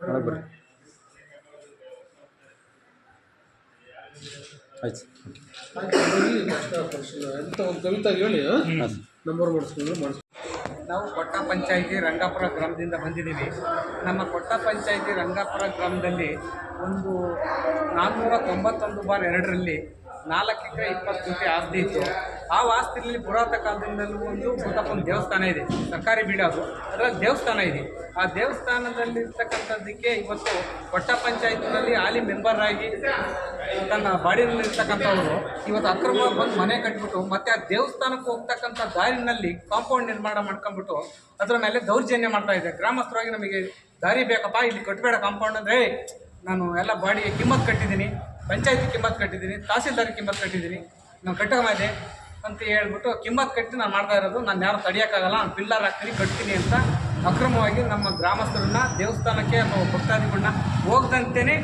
ಒಳಗೆ ಬರ್ರಿ. ಆಯ್ತು. ಅಂತ ಒಂದು ಕವಿತಾ ಹೇಳಿ ನಂಬರ್ ಮಾಡಿಸ್ಕೊಂಡು ಮಾಡಿಸ್ ನಾವು ಕೊಟ್ಟ ಪಂಚಾಯಿತಿ ರಂಗಾಪುರ ಗ್ರಾಮದಿಂದ ಬಂದಿದ್ದೀವಿ. ನಮ್ಮ ಕೊಟ್ಟ ಪಂಚಾಯಿತಿ ರಂಗಾಪುರ ಗ್ರಾಮದಲ್ಲಿ ಒಂದು ನಾನ್ನೂರ ತೊಂಬತ್ತೊಂದು ಬಾರ್ ಎರಡರಲ್ಲಿ ನಾಲ್ಕು ಎಕರೆ ಇಪ್ಪತ್ತು ಗುಂಟೆ ಆಸ್ತಿ ಇತ್ತು. ಆ ಆಸ್ತಿಯಲ್ಲಿ ಪುರಾತನ ಕಾಲದಿಂದಲೂ ಒಂದು ಭೂತಪ್ಪನ ದೇವಸ್ಥಾನ ಇದೆ, ಸರ್ಕಾರಿ ಬೀಡ ಅದು. ಅದರಲ್ಲಿ ದೇವಸ್ಥಾನ ಇದೆ. ಆ ದೇವಸ್ಥಾನದಲ್ಲಿ ಇರ್ತಕ್ಕಂಥದ್ದಕ್ಕೆ ಇವತ್ತು ಕೊಟ್ಟ ಪಂಚಾಯತ್ನಲ್ಲಿ ಹಾಲಿ ಮೆಂಬರ್ ಆಗಿ ತನ್ನ ಬಾಡಿನಲ್ಲಿರ್ತಕ್ಕಂಥವರು ಇವತ್ತು ಅಕ್ರಮವಾಗಿ ಬಂದು ಮನೆ ಕಟ್ಬಿಟ್ಟು ಮತ್ತೆ ಆ ದೇವಸ್ಥಾನಕ್ಕೆ ಹೋಗ್ತಕ್ಕಂಥ ದಾರಿನಲ್ಲಿ ಕಾಂಪೌಂಡ್ ನಿರ್ಮಾಣ ಮಾಡ್ಕೊಂಡ್ಬಿಟ್ಟು ಅದರ ಮೇಲೆ ದೌರ್ಜನ್ಯ ಮಾಡ್ತಾ ಇದೆ. ಗ್ರಾಮಸ್ಥರಾಗಿ ನಮಗೆ ದಾರಿ ಬೇಕಪ್ಪ, ಇಲ್ಲಿ ಕಟ್ಟಬೇಡ ಕಾಂಪೌಂಡ್ ಅಂದರೆ ನಾನು ಎಲ್ಲ ಬಾಡಿಗೆ ಕಿಮ್ಮತ್ ಕಟ್ಟಿದ್ದೀನಿ ಪಂಚಾಯತಿ ಕಿಮ್ಮತ್ತು ಕಟ್ಟಿದ್ದೀನಿ ತಹಸೀಲ್ದಾರ್ ಕಿಮ್ಮತ್ತು ಕಟ್ಟಿದ್ದೀನಿ, ನಾನು ಕಟ್ಟೋಗಿದೆ ಅಂತ ಹೇಳ್ಬಿಟ್ಟು ಕಿಮ್ಮತ್ ಕಟ್ಟಿ ನಾನು ಮಾಡ್ತಾ ಇರೋದು. ನಾನು ಯಾರು ತಡೆಯೋಕ್ಕಾಗಲ್ಲ, ನಾನು ಪಿಲ್ಲರ್ ಹಾಕ್ತೀನಿ, ಕಟ್ತೀನಿ ಅಂತ ಅಕ್ರಮವಾಗಿ ನಮ್ಮ ಗ್ರಾಮಸ್ಥರನ್ನ ದೇವಸ್ಥಾನಕ್ಕೆ ಅಥವಾ ಭಕ್ತಾದಿಗಳನ್ನ ಹೋಗ್ದಂತೆಯೇ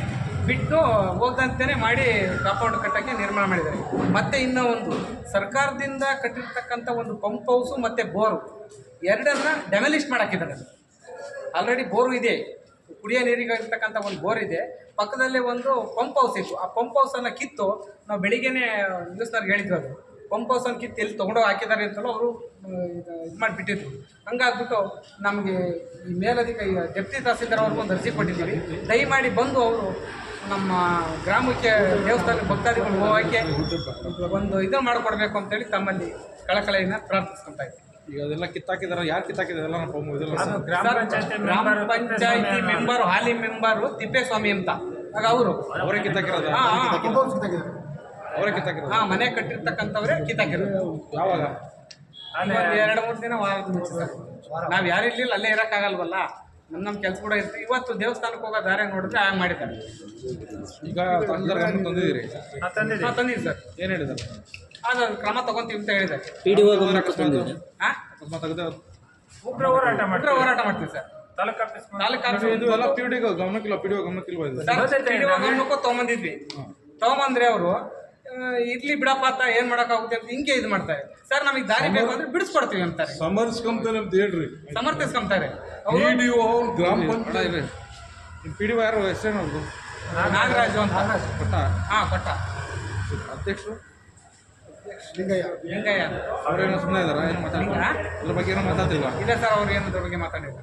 ಬಿಟ್ಟು ಹೋಗ್ದಂತೆಯೇ ಮಾಡಿ ಕಾಂಪೌಂಡ್ ಕಟ್ಟೋಕ್ಕೆ ನಿರ್ಮಾಣ ಮಾಡಿದ್ದಾರೆ. ಮತ್ತು ಇನ್ನೂ ಒಂದು ಸರ್ಕಾರದಿಂದ ಕಟ್ಟಿರ್ತಕ್ಕಂಥ ಒಂದು ಪಂಪ್ ಹೌಸು ಮತ್ತು ಬೋರು, ಎರಡನ್ನ ಡೆಮಲಿಸ್ಟ್ ಮಾಡಾಕಿದ್ದಾರೆ ಆಲ್ರೆಡಿ ಬೋರು ಇದೆ. ಕುಡಿಯೋ ನೀರಿಗೆ ಇರ್ತಕ್ಕಂಥ ಒಂದು ಬೋರ್ ಇದೆ. ಪಕ್ಕದಲ್ಲೇ ಒಂದು ಪಂಪ್ ಹೌಸ್ ಇತ್ತು. ಆ ಪಂಪ್ ಹೌಸನ್ನು ಕಿತ್ತು ನಾವು ಬೆಳಿಗ್ಗೆನೇ ನ್ಯೂಸ್ನವ್ರಿಗೆ ಹೇಳಿದ್ವಿ ಅದು. ಪಂಪ್ ಹೌಸನ್ನು ಕಿತ್ತು ಎಲ್ಲಿ ತೊಗೊಂಡೋಗಿ ಹಾಕಿದ್ದಾರೆ ಅಂತಲೂ ಅವರು ಇದು ಮಾಡಿಬಿಟ್ಟಿದ್ರು. ಹಂಗಾಗ್ಬಿಟ್ಟು ನಮಗೆ ಈ ಮೇಲಧಿಕಾರಿ ಡೆಪ್ಟಿ ತಹಸೀಲ್ದಾರ್ ಅವ್ರಿಗೊಂದು ಅರ್ಜಿ ಕೊಟ್ಟಿದ್ದೀವಿ. ದಯಮಾಡಿ ಬಂದು ಅವರು ನಮ್ಮ ಗ್ರಾಮಕ್ಕೆ ದೇವಸ್ಥಾನ ಭಕ್ತಾದಿಗಳು ಹೋಗೋಕ್ಕೆ ಒಂದು ಇದು ಮಾಡಿಕೊಡ್ಬೇಕು ಅಂತೇಳಿ ತಮ್ಮಲ್ಲಿ ಕಳಕಳೆಯನ್ನು ಪ್ರಾರ್ಥಿಸ್ಕೊತಾ ಇದ್ದೀವಿ ಈಗ ಅದೆಲ್ಲ ಕಿತ್ತಾಕಿದಾರ ಯಾರು ಕಿತ್ತಾಕಿದಾರೆಲ್ಲ ನಾವು ಇದೆಲ್ಲ ಗ್ರಾಮ ಪಂಚಾಯತಿ ಮೆಂಬರು ಹಾಲಿ ಮೆಂಬರು ತಿಪ್ಪೇಸ್ವಾಮಿ ಅಂತ. ಆಗ ಅವರು. ಅವರೇ ಕಿತ್ತಾಕಿರೋದ? ಅವರೇ ಕಿತ್ತಾಕಿರೋದು. ಹಾ ಮನೆ ಕಟ್ಟಿರ್ತಕ್ಕಂಥವ್ರೆ ಕಿತ್ತಾಕಿರೋದು. ಯಾವಾಗ? ಒಂದು ಎರಡು ಮೂರು ದಿನ ವಾರದ ಮುಂಚೆ ಸರ್ ನಾವು ಯಾರು ಇರ್ಲಿಲ್ಲ ಅಲ್ಲೇ ಇರೋಕ್ಕಾಗಲ್ವಲ್ಲ? ನಮ್ಮ ನಮ್ಮ ಕೆಲಸ ಕೂಡ ಇರ್ತೀವಿ. ಇವತ್ತು ದೇವಸ್ಥಾನಕ್ಕೆ ಹೋಗೋ ದಾರಿ ನೋಡಿದ್ರೆ ಹಾಗೆ ಮಾಡಿದ್ದಾರೆ. ಈಗ ತಹಸೀಲ್ದಾರ್ ಗಮನ ತಂದಿದ್ದೀರಿ? ಹಾಂ ತಂದಿದ್ದೀವಿ. ಸರ್. ಏನು ಹೇಳಿದ್ದಾರೆ? ಅದು ಕ್ರಮ ತಗೊಂತೀವಿ ಅಂತ ಹೇಳಿದ್ದಾರೆ. ಪಿ ಡಿ ಒ ಗಮನಕ್ಕೆ ತಂದಿದ್ದೀರಾ. ಹಾಂ? ಅಕಸ್ಮಾತ್ ತೆಗೆದ ಉಗ್ರ ಹೋರಾಟ ಉಗ್ರ ಹೋರಾಟ ಮಾಡ್ತೀವಿ sir. Taluk office taluk office ಇದು ಎಲ್ಲ ಪಿ ಡಿ ಗಮನಕ್ಕಿಲ್ಲ ಪಿ ಡಿ ಗಮನಕ್ಕಿಲ್ವಾ ಇದು? ಗಮನಕ್ಕೂ ತೊಗೊಂಬಂದಿದ್ವಿ. ತೊಗೊಂಬಂದ್ರೆ ಅವರು ಇರ್ಲಿ ಬಿಡಪ್ಪ ಅಂತ ಏನ್ ಮಾಡೋಕ್ಕಾಗುತ್ತೆ ಅಂತ ಹಿಂಗೆ ಇದು ಮಾಡ್ತಾರೆ. ಸರ್ ನಮಗೆ ದಾರಿ ಬೇಕು ಅಂದ್ರೆ ಬಿಡಿಸ್ಕೊಡ್ತೀವಿ ಅಂತಾರೆ. ಸಮರ್ಸ್ಕೊಂತಾನೆ ಅಂತ ಹೇಳ್ರಿ. ಸಮರ್ಥಿಸ್ಕೊಂತಾರೆ. ಪಿ ಡಿ ಒ ಗ್ರಾಮ ಪಂಚಾಯತ್ ಪಿ ಡಿ ಯಾರು? ಹೆಸರೇನು ಅವ್ರದ್ದು ನಾಗರಾಜು ಅಂತ. ಕೊಟ್ಟ? ಹಾ ಕೊಟ್ಟ. ಅಧ್ಯಕ್ಷರು? ಲಿಂಗಯ್ಯ. ಅವ್ರೇನೋ ಸುಮ್ಮನೆ ಇದಾರ? ಏನು ಮಾತಾಡ್ತಾರೆ ಹಾ? ಅದ್ರ ಬಗ್ಗೆ ಏನೋ ಮಾತಾಡ್ತಿಲ್ವಾ? ಇಲ್ಲ ಸರ್ ಅವ್ರು ಏನು ಅದ್ರ ಬಗ್ಗೆ ಮಾತಾಡಿಲ್ಲ.